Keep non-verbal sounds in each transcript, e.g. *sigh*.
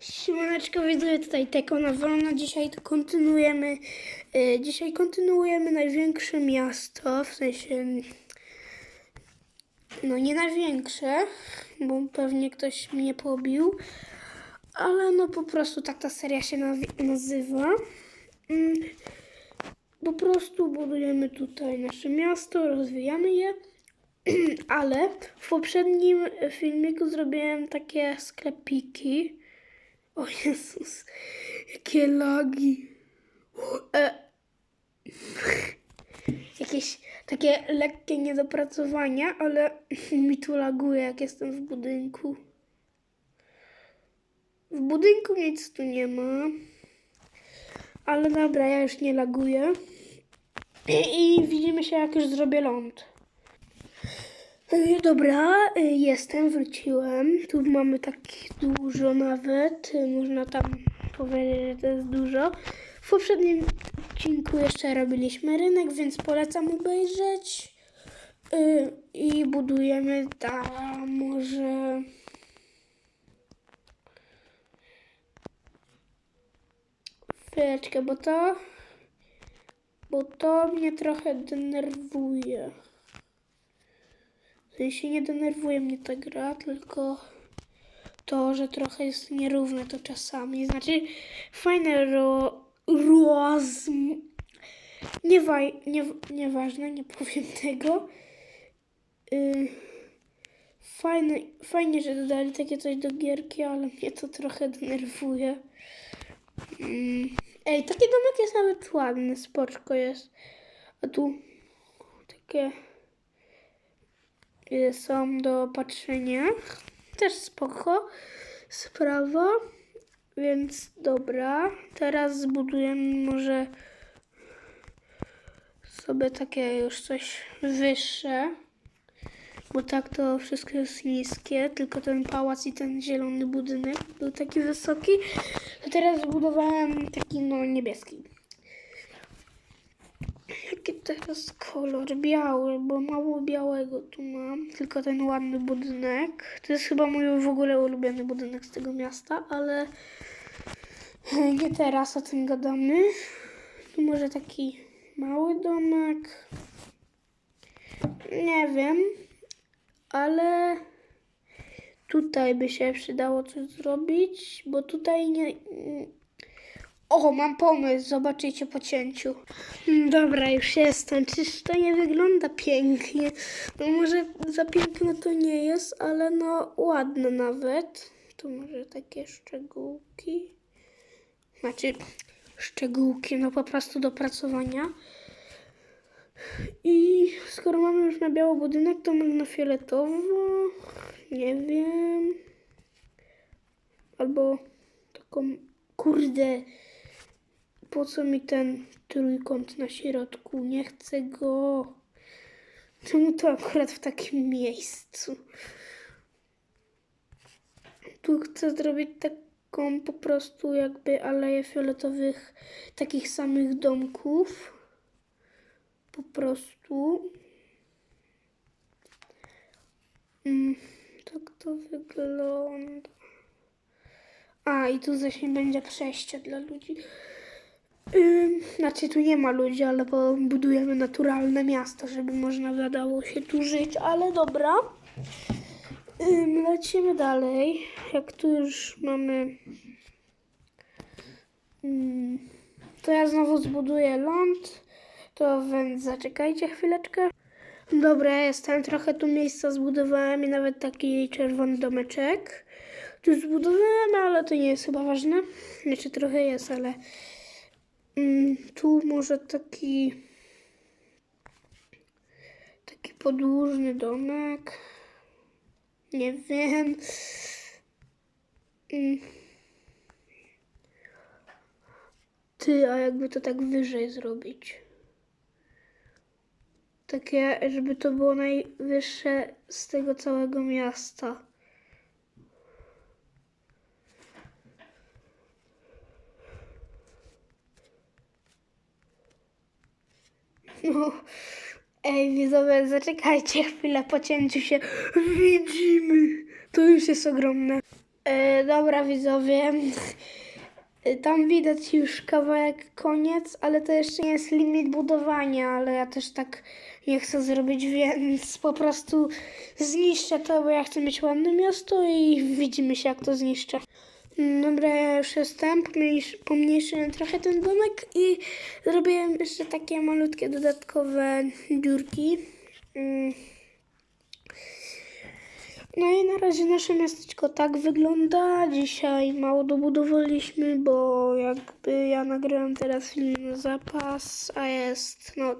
Siemaneczko, widzowie, tutaj Teko na wolno. Dzisiaj to kontynuujemy, y, dzisiaj kontynuujemy największe miasto, w sensie, no nie największe, bo pewnie ktoś mnie pobił, ale no po prostu tak ta seria się nazywa. Mm, Po prostu budujemy tutaj nasze miasto, rozwijamy je. *clears throat* Ale w poprzednim filmiku zrobiłem takie sklepiki. O Jezus, jakie lagi. E, jakieś takie lekkie niedopracowania, ale *laughs* mi tu laguje, jak jestem w budynku. W budynku nic tu nie ma. Ale dobra, ja już nie laguję. I, i widzimy się, jak już zrobię ląd. Y, Dobra, y, jestem, wróciłem. Tu mamy tak dużo nawet. y, Można tam powiedzieć, że to jest dużo. W poprzednim odcinku jeszcze robiliśmy rynek, więc polecam obejrzeć. I budujemy tam może... Chwileczkę, bo to... Bo to mnie trochę denerwuje. W sensie nie denerwuje mnie ta gra, tylko to, że trochę jest nierówne to czasami. Znaczy, fajne ro, roz... Nie waj, nie, nieważne, nie powiem *laughs* tego. Y, fajne, fajnie, że dodali takie coś do gierki, ale mnie to trochę denerwuje. Mm. Ej, taki domek jest nawet ładny, spoczko jest. A tu takie są do patrzenia. Też spoko sprawa. Więc dobra. Teraz zbudujemy może sobie takie już coś wyższe. Bo tak to wszystko jest niskie, tylko ten pałac i ten zielony budynek był taki wysoki. To teraz zbudowałem taki no niebieski. Jaki teraz kolor? Biały, bo mało białego tu mam. Tylko ten ładny budynek. To jest chyba mój w ogóle ulubiony budynek z tego miasta, ale *laughs* nie teraz o tym gadamy. Tu może taki mały domek. Nie wiem, ale tutaj by się przydało coś zrobić, bo tutaj nie. O, mam pomysł, zobaczycie po cięciu. Mm, Dobra, już jestem. Czyż to nie wygląda pięknie? No może za piękne to nie jest, ale no ładne nawet. Tu może takie szczegółki. Znaczy, szczegółki, no po prostu dopracowania. I skoro mamy już na biały budynek, to na fioletowo. Nie wiem. Albo taką. Kurde. Po co mi ten trójkąt na środku? Nie chcę go. Czemu to akurat w takim miejscu? Tu chcę zrobić taką po prostu jakby aleję fioletowych, takich samych domków. Po prostu. Mm, tak to wygląda. A, i tu zaś nie będzie przejścia dla ludzi. Ym, znaczy, tu nie ma ludzi, ale budujemy naturalne miasto, żeby można dało się tu żyć, ale dobra. Lecimy dalej. Jak tu już mamy. To ja znowu zbuduję ląd. To więc zaczekajcie chwileczkę. Dobra, jestem. Trochę tu miejsca zbudowałem i nawet taki czerwony domeczek. Tu zbudowałem, ale to nie jest chyba ważne. Znaczy trochę jest, ale tu może taki taki podłużny domek. Nie wiem. Mm. Ty, a jakby to tak wyżej zrobić? Takie, żeby to było najwyższe z tego całego miasta. No, ej, widzowie, zaczekajcie chwilę po cięciu się. Widzimy. To już jest ogromne. E, dobra, widzowie. E, Tam widać już kawałek koniec, ale to jeszcze nie jest limit budowania, ale ja też tak nie chcę zrobić, więc po prostu zniszczę to, bo ja chcę mieć ładne miasto i widzimy się, jak to zniszczę. Dobra, ja już jestem. Pomniejszy- Pomniejszyłem trochę ten domek i zrobiłem jeszcze takie malutkie dodatkowe dziurki. Mm. No i na razie nasze miasteczko tak wygląda. Dzisiaj mało dobudowaliśmy, bo jakby ja nagrałem teraz film na zapas, a jest no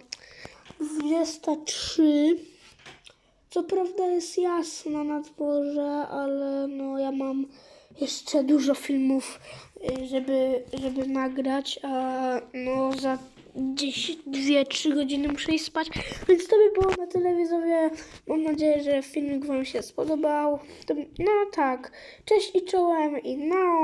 23. Co prawda jest jasno na dworze, ale no ja mam jeszcze dużo filmów, y, żeby, żeby nagrać, a no za gdzieś 2-3 godziny muszę iść spać, więc to by było na tyle widzowie. Mam nadzieję, że filmik Wam się spodobał. No tak, cześć i czołem i no.